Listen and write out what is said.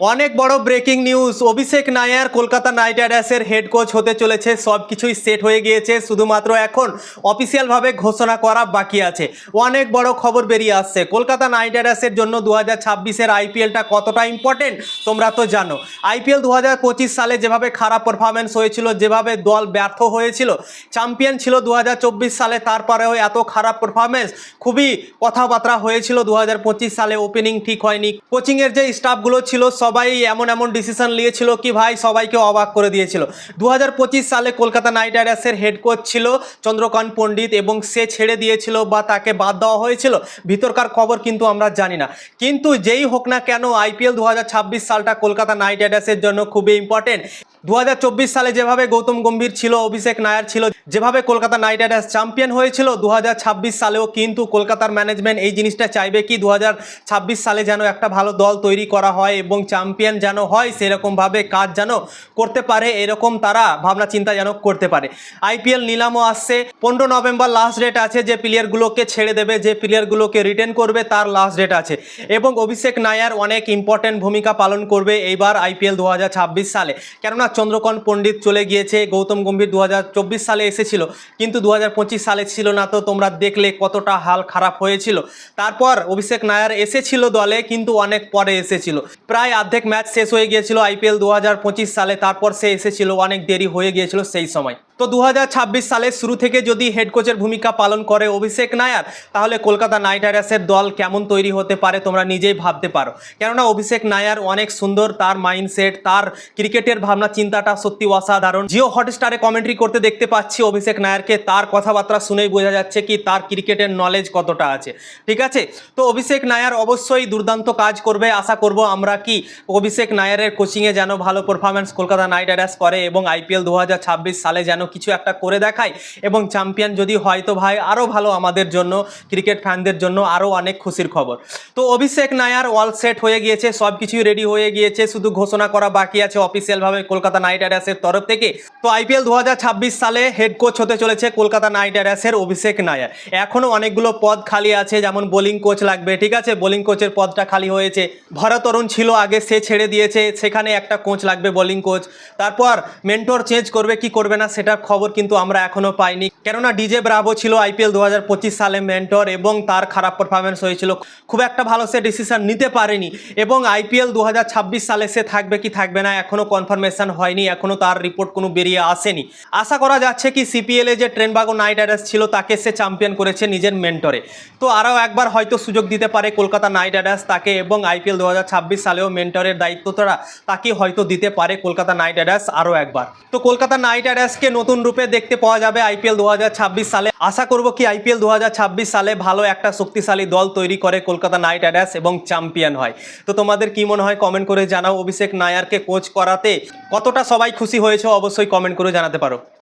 অনেক বড় breaking news Abhishek Nayar Kolkata knight রাইডার্সের হেড কোচ হতে চলেছে। সব কিছুই সেট হয়ে গিয়েছে। শুধুমাত্র এখন অফিসিয়ালভাবে ঘোষণা করা বাকি আছে। অনেক বড় খবর বেরিয়ে আসছে। কলকাতা নাইট রাইডার্সের জন্য দু হাজার ছাব্বিশের আইপিএলটা কতটা ইম্পর্টেন্ট তোমরা তো জানো। আইপিএল দু হাজার পঁচিশ সালে যেভাবে খারাপ পারফরমেন্স হয়েছিল, যেভাবে দল ব্যর্থ হয়েছিল চ্যাম্পিয়ন ছিল দু হাজার চব্বিশ সালে, তারপরেও এত খারাপ পারফরমেন্স খুবই কথাবার্তা হয়েছিল দু হাজার পঁচিশ সালে ওপেনিং ঠিক হয়নি। কোচিংয়ের যে স্টাফগুলো ছিল সবাই এমন এমন ডিসিশন নিয়েছিল কি ভাই সবাইকে অবাক করে দিয়েছিল। দু হাজার পঁচিশ সালে কলকাতা নাইট রাইডার্সের হেড কোচ ছিল চন্দ্রকান্ত পণ্ডিত এবং সে ছেড়ে দিয়েছিল বা তাকে বাদ দেওয়া হয়েছিল। ভিতরকার খবর কিন্তু আমরা জানি না। কিন্তু যেই হোক না কেন আইপিএল দু হাজার ছাব্বিশ সালটা কলকাতা নাইট রাইডার্সের জন্য খুবই ইম্পর্টেন্ট দু হাজার চব্বিশ সালে যেভাবে গৌতম গম্ভীর ছিল, অভিষেক নায়ার ছিল, যেভাবে কলকাতা নাইট রাইডার্স চ্যাম্পিয়ন হয়েছিল দু হাজার ছাব্বিশ সালেও কিন্তু কলকাতার ম্যানেজমেন্ট এই জিনিসটা চাইবে কি দু হাজার ছাব্বিশ সালে যেন একটা ভালো দল তৈরি করা হয় এবং চ্যাম্পিয়ন যেন হয়, সেরকমভাবে কাজ যেন করতে পারে, এরকম তারা ভাবনা চিন্তা যেন করতে পারে। আইপিএল নিলামও আসছে। পনেরো নভেম্বর লাস্ট ডেট আছে যে প্লেয়ারগুলোকে ছেড়ে দেবে, যে প্লেয়ারগুলোকে রিটার্ন করবে, তার লাস্ট ডেট আছে। এবং অভিষেক নায়ার অনেক ইম্পর্টেন্ট ভূমিকা পালন করবে এইবার আইপিএল দু হাজার ছাব্বিশ সালে। কেননা চন্দ্রকন পণ্ডিত চলে গিয়েছে, গৌতম গম্ভীর দু হাজার চব্বিশ সালে এসেছিল, কিন্তু দু হাজার পঁচিশ সালে ছিল না তো, তোমরা দেখলে কতটা হাল খারাপ হয়েছিল। তারপর অভিষেক নায়ার এসেছিল দলে, কিন্তু অনেক পরে এসেছিল। প্রায় অর্ধেক ম্যাচ শেষ হয়ে গিয়েছিল আইপিএল দু হাজার পঁচিশ সালে, তারপর সে এসেছিল, অনেক দেরি হয়ে গিয়েছিল সেই সময়। তো দু হাজার ছাব্বিশ সালের শুরু থেকে যদি হেড কোচের ভূমিকা পালন করে অভিষেক নায়ার, তাহলে কলকাতা নাইট রাইডার্সের দল কেমন তৈরি হতে পারে তোমরা নিজেই ভাবতে পারো। কেননা অভিষেক নায়ার অনেক সুন্দর, তার মাইন্ডসেট তার ক্রিকেটের ভাবনা, চিন্তাটা সত্যি অসাধারণ। জিও হটস্টারে কমেন্ট্রি করতে দেখতে পাচ্ছি অভিষেক নায়ারকে, তার কথাবার্তা শুনেই বোঝা যাচ্ছে কি তার ক্রিকেটের নলেজ কতটা আছে। ঠিক আছে? তো অভিষেক নায়ার অবশ্যই দুর্দান্ত কাজ করবে, আশা করব আমরা কি অভিষেক নায়ারের কোচিংয়ে যেন ভালো পারফরমেন্স কলকাতা নাইট রাইডার্স করে এবং আইপিএল দু হাজার ছাব্বিশ সালে যেন কিছু একটা করে দেখায় এবং চ্যাম্পিয়ন যদি হয় তো ভাই আরও ভালো আমাদের জন্য ক্রিকেট ফ্যানদের জন্য আরও অনেক খুশির খবর। তো অভিষেক নায়ার অল সেট হয়ে গিয়েছে সব কিছুই রেডি হয়ে গিয়েছে, শুধু ঘোষণা করা বাকি আছে অফিসিয়ালভাবে কলকাতা নাইট রাইডার্সের তরফ থেকে। তো আইপিএল দু হাজার ছাব্বিশ সালে হেড কোচ হতে চলেছে কলকাতা নাইট রাইডার্সের অভিষেক নায়ার। এখনও অনেকগুলো পদ খালি আছে, যেমন বোলিং কোচ লাগবে, ঠিক আছে? বোলিং কোচের পদটা খালি হয়েছে। ভরত অরুণ ছিল আগে সে ছেড়ে দিয়েছে, সেখানে একটা কোচ লাগবে বোলিং কোচ তারপর মেন্টর চেঞ্জ করবে, কি করবে না সেটার খবর কিন্তু আমরা এখনও পাইনি। কেননা ডিজে ব্রাভো ছিল আইপিএল দু হাজার পঁচিশ সালে মেন্টর এবং তার খারাপ পারফরমেন্স হয়েছিল। খুব একটা ভালো সে ডিসিশন নিতে পারেনি এবং আইপিএল দু হাজার ছাব্বিশ সালে সে থাকবে কি থাকবে না এখনও কনফার্মেশন হয়নি এখনও তার রিপোর্ট কোনো বেরিয়ে আসেনি। আশা করা যাচ্ছে কি সিপিএলে যে ট্রেনবাগো নাইট রাইডার্স ছিল, তাকে সে চ্যাম্পিয়ন করেছে নিজের মেন্টরে তো আরও একবার হয়তো সুযোগ দিতে পারে কলকাতা নাইট রাইডার্স তাকে এবং আইপিএল দু হাজার ছাব্বিশ সালেও মেন্টরের তারা, তাকে হয়তো দিতে পারে কলকাতা নাইট রাইডার্স আরও একবার। তো কলকাতা নাইট রাইডার্সকে নতুন রূপে দেখতে পাওয়া যাবে আইপিএল দুহাজার ছাব্বিশ সালে। আশা করব কি আইপিএল দুহাজার ছাব্বিশ সালে ভালো একটা শক্তিশালী দল তৈরি করে কলকাতা নাইট রাইডার্স এবং চ্যাম্পিয়ন হয়। তো তোমাদের কি মনে হয় কমেন্ট করে জানাও। অভিষেক নায়ারকে কোচ করাতে কতটা সবাই খুশি হয়েছে অবশ্যই কমেন্ট করে জানাতে পারো।